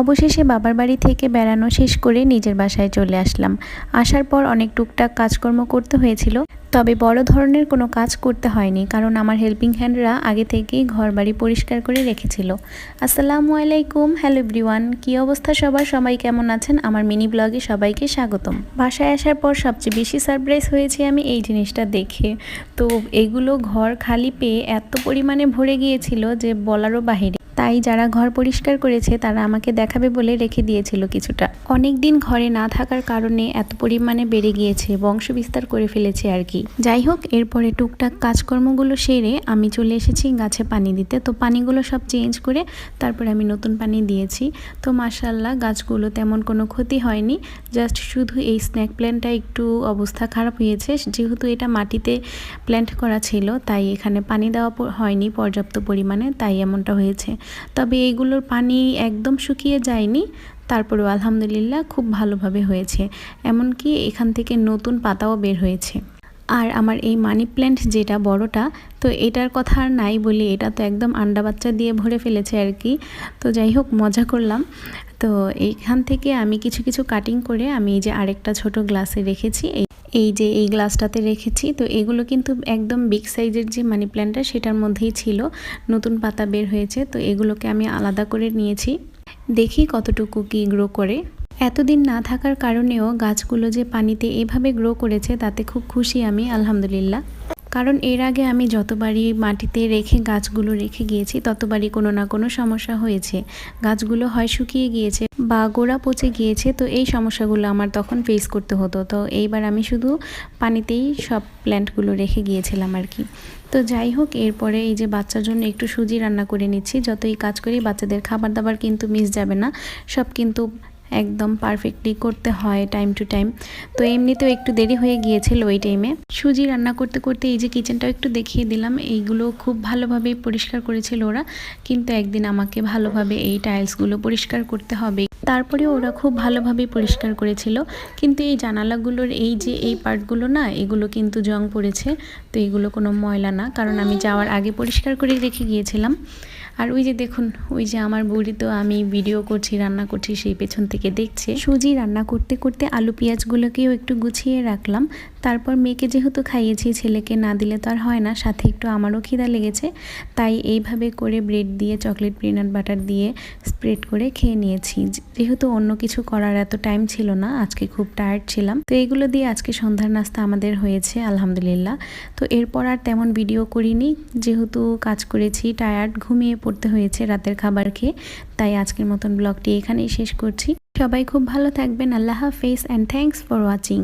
অবশেষে বাবার বাড়ি থেকে বেড়ানো শেষ করে নিজের বাসায় চলে আসলাম। আসার পর অনেক টুকটাক কাজকর্ম করতে হয়েছিল, তবে বড় ধরনের কোনো কাজ করতে হয়নি, কারণ আমার হেল্পিং হ্যান্ডরা আগে থেকেই ঘর বাড়ি পরিষ্কার করে রেখেছিল। আসসালামু আলাইকুম, হ্যালো এভরিওয়ান, কি অবস্থা সবার? সবাই কেমন আছেন? আমার মিনি ব্লগে সবাইকে স্বাগতম। বাসায় আসার পর সবচেয়ে বেশি সারপ্রাইজ হয়েছি আমি এই জিনিসটা দেখে। তো এগুলো ঘর খালি পেয়ে এত পরিমাণে ভরে গিয়েছিল যে বলারও বাহিরে। তাই যারা ঘর পরিষ্কার করেছে, তারা আমাকে দেখাবে বলে রেখে দিয়েছিল কিছুটা। অনেক দিন ঘরে না থাকার কারণে এত পরিমাণে বেড়ে গিয়েছে বংশ বিস্তার করে ফেলেছে আর কি। যাই হোক, এরপরে টুকটাক কাজকর্মগুলো সেরে আমি চলে এসেছি গাছে পানি দিতে। তো পানিগুলো সব চেঞ্জ করে তারপরে আমি নতুন পানি দিয়েছি। তো মাসাল্লাহ গাছগুলো তেমন কোনো ক্ষতি হয়নি। জাস্ট শুধু এই স্ন্যাক প্ল্যান্টটা একটু অবস্থা খারাপ হয়েছে। যেহেতু এটা মাটিতে প্ল্যান্ট করা ছিল, তাই এখানে পানি দেওয়া হয়নি পর্যাপ্ত পরিমাণে, তাই এমনটা হয়েছে। তবে এইগুলোর পানি একদম শুকিয়ে যায়নি। তারপরেও আলহামদুলিল্লাহ খুব ভালোভাবে হয়েছে। এমনকি এখান থেকে নতুন পাতাও বের হয়েছে। আর আমার এই মানি প্ল্যান্ট যেটা বড়টা, তো এটার কথা আর নাই বলি এটা তো একদম আন্ডা বাচ্চা দিয়ে ভরে ফেলেছে আর কি। তো যাই হোক, মজা করলাম। তো এইখান থেকে আমি কিছু কিছু কাটিং করে আমি এই যে আরেকটা ছোট গ্লাসে রেখেছি। এই এই যে এই গ্লাসটাতে রেখেছি, তো এগুলো কিন্তু একদম বিগ সাইজের যে মানি প্ল্যান্টটা সেটার মধ্যেই ছিল। নতুন পাতা বের হয়েছে, তো এগুলোকে আমি আলাদা করে নিয়েছি। দেখি কতটুকু কি গ্রো করে। এতদিন না থাকার কারণেও গাছগুলো যে পানিতে এভাবে গ্রো করেছে, তাতে খুব খুশি আমি, আলহামদুলিল্লাহ। কারণ এর আগে আমি যতবারই মাটিতে রেখে গাছগুলো রেখে গিয়েছি, ততবারই কোনো না কোনো সমস্যা হয়েছে। গাছগুলো হয় শুকিয়ে গিয়েছে। বা গোড়া পচে গিয়েছে, তো এই সমস্যাগুলো আমার তখন ফেস করতে হতো। তো এইবার আমি শুধু পানিতেই সব প্ল্যান্টগুলো রেখে গিয়েছিলাম আর কি। তো যাই হোক, এরপরে এই যে বাচ্চার জন্য একটু সুজি রান্না করে নিচ্ছি। যতই কাজ করি, বাচ্চাদের খাবার দাবার কিন্তু মিস যাবে না। সব কিন্তু একদম পারফেক্টলি করতে হয় টাইম টু টাইম তো এমনিতেও একটু দেরি হয়ে গিয়েছিল ওই টাইমে সুজি রান্না করতে করতে এই যে কিচেনটাও একটু দেখিয়ে দিলাম, এইগুলো খুব ভালোভাবে পরিষ্কার করেছিল ওরা। কিন্তু একদিন আমাকে ভালোভাবে এই টাইলসগুলো পরিষ্কার করতে হবে। তারপরে ওরা খুব ভালোভাবে পরিষ্কার করেছিল। কিন্তু এই জানালাগুলোর এই যে এই পার্টগুলো না, এগুলো কিন্তু জং পড়েছে। তো এগুলো কোনো ময়লা না, কারণ আমি যাওয়ার আগে পরিষ্কার করে রেখে গিয়েছিলাম। আর ওই যে দেখুন, ওই যে আমার বুড়ি তো আমি ভিডিও করছি, রান্না করছি, সেই পেছন থেকে দেখছে। সুজি রান্না করতে করতে আলু পেঁয়াজগুলোকেও একটু গুছিয়ে রাখলাম। তারপর মেয়েকে যেহেতু খাইয়েছি, ছেলেকে না দিলে তো আর হয় না, সাথে একটু আমারও খিদা লেগেছে। তাই এইভাবে করে ব্রেড দিয়ে চকলেট পিনাট বাটার দিয়ে স্প্রেড করে খেয়ে নিয়েছি। যেহেতু অন্য কিছু করার এত টাইম ছিল না, আজকে খুব টায়ার্ড ছিলাম। তো এগুলো দিয়ে আজকে সন্ধ্যার নাস্তা আমাদের হয়েছে, আলহামদুলিল্লাহ। তো এরপর আর তেমন ভিডিও করিনি। যেহেতু কাজ করেছি টায়ার্ড ঘুমিয়ে পড়তে হয়েছে রাতের খাবার খেয়ে। তাই আজকের মতন ব্লগটি এখানেই শেষ করছি। সবাই খুব ভালো থাকবেন। আল্লাহ হাফেজ অ্যান্ড থ্যাংকস ফর ওয়াচিং